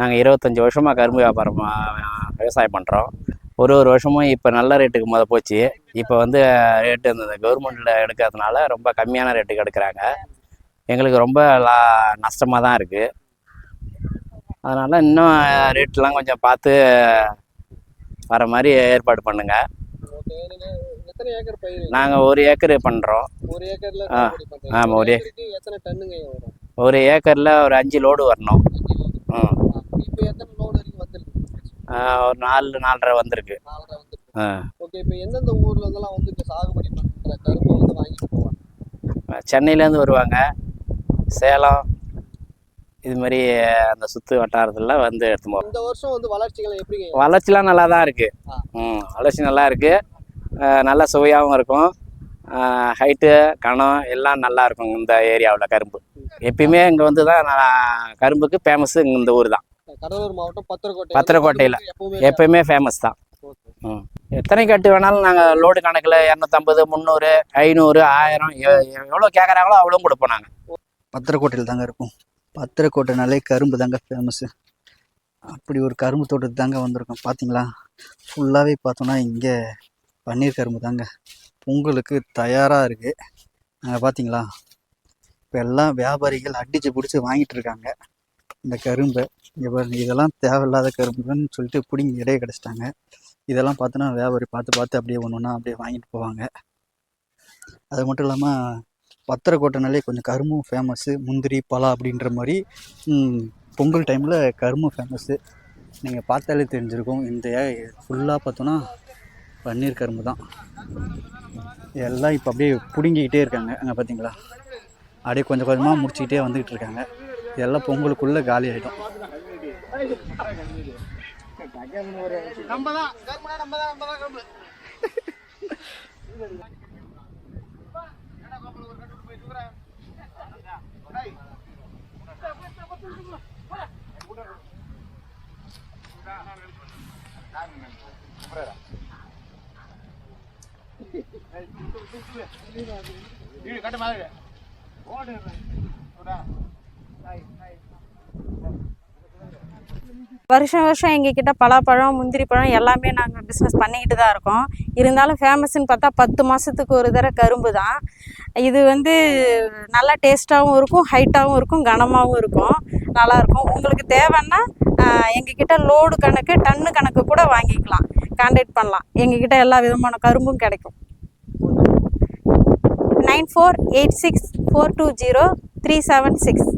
நாங்கள் இருபத்தஞ்சி வருஷமாக கரும்பு வியாபாரம் விவசாயம் பண்ணுறோம் ஒரு ஒரு வருஷமும் இப்போ நல்ல ரேட்டுக்கு முத போச்சு. இப்போ வந்து ரேட்டு இந்த கவர்மெண்ட்டில் எடுக்கிறதுனால ரொம்ப கம்மியான ரேட்டுக்கு எடுக்கிறாங்க. எங்களுக்கு ரொம்ப லா நஷ்டமாக தான் இருக்குது அதனால் இன்னும் ரேட்லாம் கொஞ்சம் பார்த்து வர மாதிரி ஏற்பாடு பண்ணுங்கள் நாங்கள் ஒரு ஏக்கர் பண்ணுறோம் ஆ, சாகுபடி பண்றீங்க. ஆமா, ஒரு ஒரு ஏக்கரில் ஒரு அஞ்சு லோடு வரணும். இப்போ எத்தனை லோடு வரைக்கும் வந்திருக்கு? ஒரு நாலு நாலரை வந்திருக்கு. நாலரை வந்திருக்கு. ஓகே இப்போ எந்தெந்த ஊர்ல இருந்தெல்லாம் வந்து சாகுபடி பண்ற கரும்பை வந்து வாங்கிட்டு போவாங்க? சென்னையிலேருந்து வருவாங்க. சேலம் இது மாதிரி அந்த சுற்று வட்டாரத்தில் வந்து எடுத்து இந்த வருஷம் வந்து வளர்ச்சிகள் எப்படிங்க? வளர்ச்சிலாம் நல்லா தான் இருக்குது. ம் வளர்ச்சி நல்லா இருக்குது நல்ல சுவையாகவும் இருக்கும். ஹைட்டு கணம் எல்லாம் நல்லா இருக்கும் இந்த ஏரியாவில் கரும்பு. எப்பயுமே இங்கே வந்து தான் நான் கரும்புக்கு ஃபேமஸ்ஸு இந்த ஊர் தான் கடலூர் மாவட்டம் பத்திரக்கோட்டை. பத்திரக்கோட்டையில. எப்பவுமே எப்பயுமே ஃபேமஸ் தான். ம். எத்தனை கட்டு வேணாலும் நாங்கள் லோடு கணக்கில் இரநூத்தம்பது முந்நூறு ஐநூறு ஆயிரம் எவ்வளோ கேட்குறாங்களோ அவ்வளோ கொடுப்போம் நாங்கள் பத்திரக்கோட்டையில் தாங்க இருக்கும். பத்திரக்கோட்டைனாலே கரும்பு தாங்க ஃபேமஸ்ஸு அப்படி ஒரு கரும்பு தோட்டத்துக்கு தாங்க வந்திருக்கோம். பார்த்தீங்களா ஃபுல்லாகவே பார்த்தோன்னா இங்கே பன்னீர் கரும்பு தாங்க. பொங்கலுக்கு தயாராக இருக்குது அங்கே பார்த்தீங்களா இப்போ எல்லாம் வியாபாரிகள் அடித்து பிடிச்சி வாங்கிட்டு இருக்காங்க. இந்த கரும்பை. இங்கே பாருங்க இதெல்லாம் தேவையில்லாத கரும்புன்னு சொல்லிட்டு பிடிங்கி இடையே கிடச்சிட்டாங்க. இதெல்லாம் பார்த்தோன்னா வியாபாரி பார்த்து பார்த்து அப்படியே ஒன்று ஒன்றா அப்படியே வாங்கிட்டு போவாங்க. அது மட்டும் இல்லாமல் பத்திரக்கோட்டைனாலே கொஞ்சம் கரும்பும் ஃபேமஸ்ஸு முந்திரி பலா அப்படின்ற மாதிரி பொங்கல் டைமில் கரும்பும் ஃபேமஸ்ஸு நீங்கள் பார்த்தாலே தெரிஞ்சிருக்கும். இந்த ஃபுல்லாக பார்த்தோன்னா பன்னீர் கரும்பு தான். எல்லாம் இப்போ அப்படியே பிடுங்கிக்கிட்டே இருக்காங்க. அங்கே பார்த்தீங்களா அப்படியே கொஞ்சம் கொஞ்சமாக முடிச்சுக்கிட்டே வந்துக்கிட்டு இருக்காங்க. இதெல்லாம் பொங்கலுக்குள்ளே காலி ஆகிடும் நம்ம தான் வருஷம் வருஷம் எங்ககிட்ட பலாப்பழம் முந்திரி பழம் எல்லாமே நாங்கள் பிஸ்னஸ் பண்ணிக்கிட்டு தான் இருக்கோம். இருந்தாலும் ஃபேமஸ்ன்னு பார்த்தா பத்து மாதத்துக்கு ஒரு தடவை கரும்பு தான். இது வந்து நல்லா டேஸ்ட்டாகவும் இருக்கும் ஹைட்டாகவும் இருக்கும் கனமாகவும் இருக்கும். நல்லாயிருக்கும் உங்களுக்கு தேவைன்னா எங்ககிட்ட லோடு கணக்கு டன்னு கணக்கு கூட வாங்கிக்கலாம். கான்டாக்ட் பண்ணலாம். எங்ககிட்ட எல்லா விதமான கரும்பும் கிடைக்கும். nine four eight six four two zero three seven six